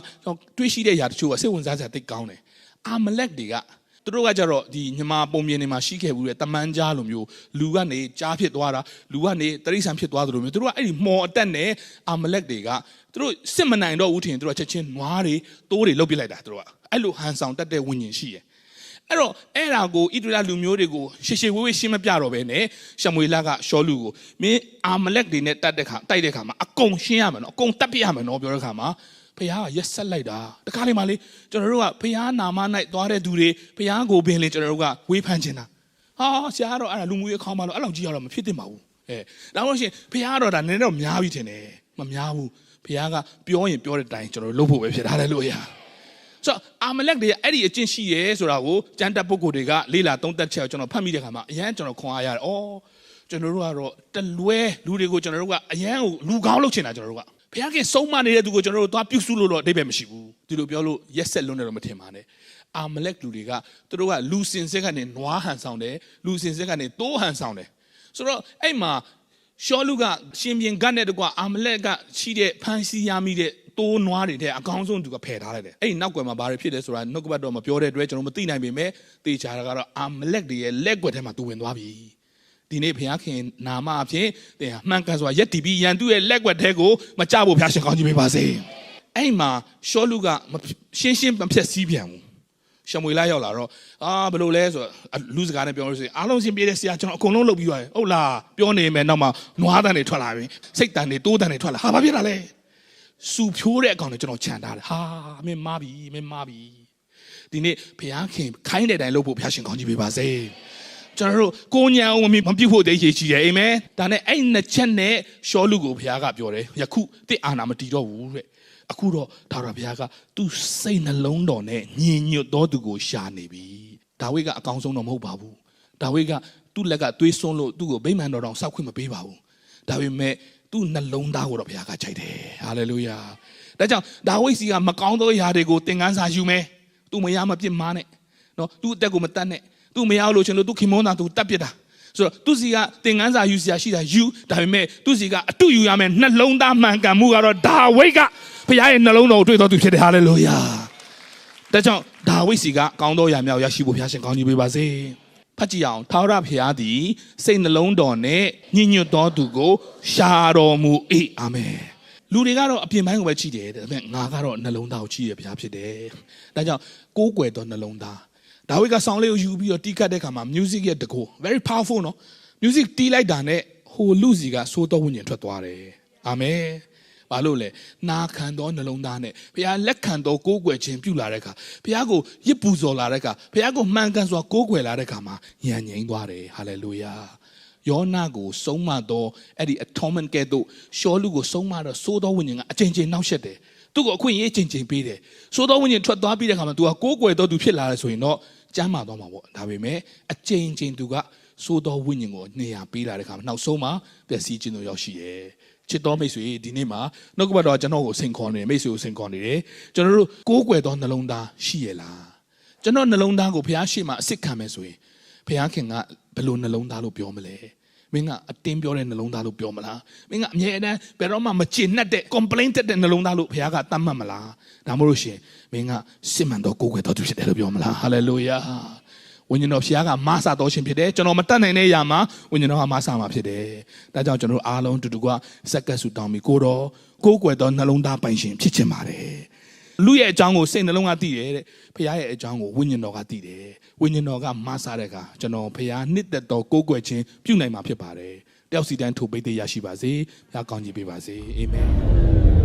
တွေးရှိတဲ့ຢာတချို့ကစိတ်ဝင်စားစရာသိကောင်းတယ်အာမလက်တွေက သူတို့ကကြတော့ဒီညမာပုံမြင်နေမှာရှိခဲ့ဘူးတဲ့တမန်ကြားလိုမျိုးလူကနေကြားဖြစ်သွားတာလူကနေတရိษံဖြစ်သွားသလိုမျိုးသူတို့ကအဲ့ဒီမော်အတက်နဲ့အာမလက်တွေကသူတို့စစ်မနိုင်တော့ဘူးထင်သူတို့ကချက်ချင်းနွားတွေတိုးတွေလုတ်ပစ်လိုက်တာသူတို့ကအဲ့လိုဟန်ဆောင်တတ်တဲ့ဝိညာဉ်ရှိတယ်အဲ့တော့အဲ့ဒါကိုဣသရေလလူမျိုးတွေကိုရှေရှေဝေးဝေးရှင်းမပြတော့ဘဲနဲ့ရှမွေလကရှောလူကိုမင်းအာမလက်တွေနဲ့တတ်တဲ့ခါတိုက်တဲ့ခါမှာအကုန်ရှင်းရမယ်နော်အကုန်တတ်ပြရမယ်နော်ပြောတဲ့ခါမှာ ဖះကရက်ဆက်လိုက်တာတခါလေမှလေကျွန်တော်တို့ကဖះနာမ၌သွားတဲ့သူတွေဖះကိုပင်လေကျွန်တော်တို့ကဝေးဖန်ချင်တာဟာဆရာကတော့အဲ့ဒါလူမျိုးရေးခေါင်းမလို့အဲ့လောက်ကြီးရတော့မဖြစ်သင့်ပါဘူးအဲဒါမှမဟုတ်ရှင်ဖះကတော့ဒါနည်းတော့များပြီထင်တယ်မများဘူးဖះကပြောရင်ပြောတဲ့အတိုင်းကျွန်တော်တို့လုပ်ဖို့ပဲဖြစ်တာလေလို့ရဆိုတော့အာမလက်တွေအဲ့ဒီအကျင့်ရှိရဲဆိုတာကိုကျန်တပ်ပုဂ္ဂိုလ်တွေကလေးလာသုံးသက်ချက်ကျွန်တော်ဖတ်မိတဲ့ခါမှာအရန်ကျွန်တော်ခွန်အားရတယ်။အော်ကျွန်တော်တို့ကတော့တလွဲလူတွေကိုကျွန်တော်တို့ကအရန်ကိုလူကောင်းလုပ်ချင်တာကျွန်တော်တို့က ဘုရားခင်ဆုံးမနေတဲ့သူကိုကျွန်တော်တို့သွားပြုစုလို့တော့အဓိပ္ပာယ်မရှိဘူးဒီလိုပြောလို့ရက်ဆက်လွန်းတယ်တော့မထင်ပါနဲ့အာမလက်လူတွေကသူတို့ကလူစင်စစ်ကနေနွားဟန်ဆောင်တယ်လူစင်စစ်ကနေတိုးဟန်ဆောင်တယ်ဆိုတော့အဲ့မှာရှောလူကရှင်ပြန်ဂတ်နဲ့တကွာအာမလက်ကရှိတဲ့ဖန်စီရမိတဲ့တိုးနွားတွေတဲ့အကောင်းဆုံးသူကဖယ်ထားလိုက်တယ်အဲ့ဒီနောက်ကွယ်မှာဘာတွေဖြစ်လဲဆိုတာနှုတ်ကပတ်တော်မပြောတဲ့အတွက်ကျွန်တော်မသိနိုင်ပေမဲ့သိချာတာကတော့အာမလက်တွေရဲ့လက်ကွယ်ထဲမှာသူဝင်သွားပြီ ဒီနေ့ဘုရားခင်နာမအဖြစ်သင်ဟာမှန်ကန်စွာယက်တီပြီးရန်သူရဲ့လက်ကွက်ထဲကိုမကြဖို့ဘုရားရှင်ကောင်းကြီးပေးပါစေအဲ့မှာရှောလူကရှင်းရှင်းမဖြတ်စည်းပြန်ဘူးရှမွေလာရောက်လာတော့အာဘယ်လိုလဲဆိုလူစကားနဲ့ပြောလို့ဆိုရင်အားလုံးရှင်းပြတဲ့ဆရာကျွန်တော်အကုန်လုံးလုပ်ပြီးသွားတယ်ဟုတ်လားပြောနေမယ်နောက်မှနွားတန်တွေထွက်လာပြီစိတ်တန်တွေတိုးတန်တွေထွက်လာဟာဘာဖြစ်တာလဲစူဖြိုးတဲ့အကောင်တွေကျွန်တော်ခြံထားတယ်ဟာမင်းမာပြီမင်းမာပြီဒီနေ့ဘုရားခင်ခိုင်းတဲ့အတိုင်းလုပ်ဖို့ဘုရားရှင်ကောင်းကြီးပေးပါစေ ကျွန်တော်တို့ကိုညာအောင်မပြုတ်ဖို့တည်းရည်ရှိတယ်အာမင်ဒါနဲ့အဲ့နှစ်ချက်နဲ့ရှောလူကိုဘုရားကပြောတယ်ယခုတစ်အာနာမတည်တော့ဘူးတဲ့အခုတော့ဒါရဘုရားကသူ့စိတ်နှလုံးတော်နဲ့ညင်ညွတ်တော်သူကိုရှာနေပြီဒါဝိဒ်ကအကောင်းဆုံးတော့မဟုတ်ပါဘူးဒါဝိဒ်ကသူ့လက်ကသွေးစွန်းလို့သူ့ကိုဗိမာန်တော်တော်စောက်ခွင့်မပေးပါဘူးဒါပေမဲ့သူ့နှလုံးသားကိုတော့ဘုရားကခြိုက်တယ်ဟာလေလုယာဒါကြောင့်ဒါဝိဒ်စီကမကောင်းသောຢာတွေကိုသင်ခန်းစာယူမယ်သူမရမပြစ်မှားနဲ့နော်သူ့အသက်ကိုမတတ်နဲ့ သူမရလို့ချင်လို့သူခင်မွန်းတာသူတတ်ပြစ်တာဆိုတော့သူစီကသင်ခန်းစာယူစရာရှိတာယူဒါပေမဲ့သူစီကအတူယူရမယ်နှလုံးသားမှန်ကန်မှုကတော့ဒါဝိဒ်ကဘုရားရဲ့နှလုံးတော်ကိုတွေ့တော်သူဖြစ်တယ်ဟာလေလုယာဒါကြောင့်ဒါဝိဒ်စီကကောင်းသောຢာမြောက်ရရှိဖို့ဘုရားရှင်ကောင်းကြီးပေးပါစေဖတ်ကြည့်အောင်ထာဝရဘုရားသည်စိတ်နှလုံးတော်နဲ့ညှဉ်းညွတ်တော်သူကိုရှာတော်မူ၏အာမင်လူတွေကတော့အပြင်ပိုင်းကိုပဲကြည့်တယ်ဒါပေမဲ့ငါကတော့နှလုံးသားကိုကြည့်ရဘုရားဖြစ်တယ်ဒါကြောင့်ကိုးကွယ်တော်နှလုံးသား ဒါဝိဒ်ကဆောင်းလေးကိုယူပြီးတော့တီးခတ်တဲ့ခါမှာ music ရဲ့တကူ very powerful နော် music တီးလိုက်တာနဲ့ဟိုလူစီကသိုးတော်ဝိညာဉ်ထွက်သွားတယ်အာမင်ဘာလို့လဲနာခံသောနှလုံးသားနဲ့ဘုရားလက်ခံသောကိုးကွယ်ခြင်းပြုလာတဲ့အခါဘုရားကိုရစ်ပူဇော်လာတဲ့အခါဘုရားကိုမှန်ကန်စွာကိုးကွယ်လာတဲ့အခါမှာညံငိမ့်သွားတယ်ဟာလေလုယာယောနာကိုဆုံးမတော့အဲ့ဒီ atonement ကဲ့သို့ရှောလူကိုဆုံးမတော့သိုးတော်ဝိညာဉ်ကအချိန်ချင်းနှောက်ယှက်တယ်သူ့ကိုအခွင့်အရေးချိန်ချိန်ပေးတယ်သိုးတော်ဝိညာဉ်ထွက်သွားပြီးတဲ့အခါမှာ तू ကကိုးကွယ်တော့သူဖြစ်လာတယ်ဆိုရင်တော့ ကျမ်းမာတော့မှာပေါ့ဒါပေမဲ့အချိန်ချင်း तू ကသိုးတော်ဝိညာဉ်ကိုနေရာပေးလာတဲ့အခါမှာနောက်ဆုံးမှာပျက်စီးခြင်းတို့ရောက်ရှိတယ်ချစ်တော်မိတ်ဆွေဒီနေ့မှာနှုတ်ကပတ်တော်ကျွန်တော်ကိုစိန်ခေါ်နေတယ်မိတ်ဆွေကိုစိန်ခေါ်နေတယ်ကျွန်တော်တို့ကိုးကွယ်သောနှလုံးသားရှိရလားကျွန်တော်နှလုံးသားကိုဘုရားရှိမှအစ်စ်ခံမယ်ဆိုရင်ဘုရားခင်ကဘယ်လိုနှလုံးသားလို့ပြောမလဲ မင်းကအတင်းပြောတဲ့နှလုံးသားလို့ပြောမလားမင်းကအမြဲတမ်းဘယ်တော့မှမချင်နှက်တဲ့ complaint တက်တဲ့နှလုံးသားလို့ဘုရားကတတ်မှတ်မလားဒါမှမဟုတ်ရှင်မင်းကစစ်မှန်သောကိုးကွယ်တော်သူဖြစ်တယ်လို့ပြောမလား hallelujah ဝိညာဉ်တော်ဖျားကမဆတော်ခြင်းဖြစ်တယ်ကျွန်တော်မတတ်နိုင်တဲ့အရာမှာဝိညာဉ်တော်ကမဆမှာဖြစ်တယ်ဒါကြောင့်ကျွန်တော်တို့အားလုံးတူတူကစက္ကပ်ဆူတောင်းပြီးကိုတော်ကိုးကွယ်သောနှလုံးသားပိုင်ရှင်ဖြစ်ခြင်းပါတယ် လူရဲ့အကြောင်းကိုစိတ်နှလုံးကသိတယ်တဲ့ဖျားရဲ့အကြောင်းကိုဝိညာဉ်တော်ကသိတယ်ဝိညာဉ်တော်ကမဆတဲ့အခါကျွန်တော်ဖျားနှစ်သက်သောကိုးကွယ်ခြင်းပြုနိုင်မှာဖြစ်ပါတယ်တယောက်စီတိုင်းထိုပိတ်သေးရရှိပါစေဖျားကောင်းကြီးပေးပါစေအာမင်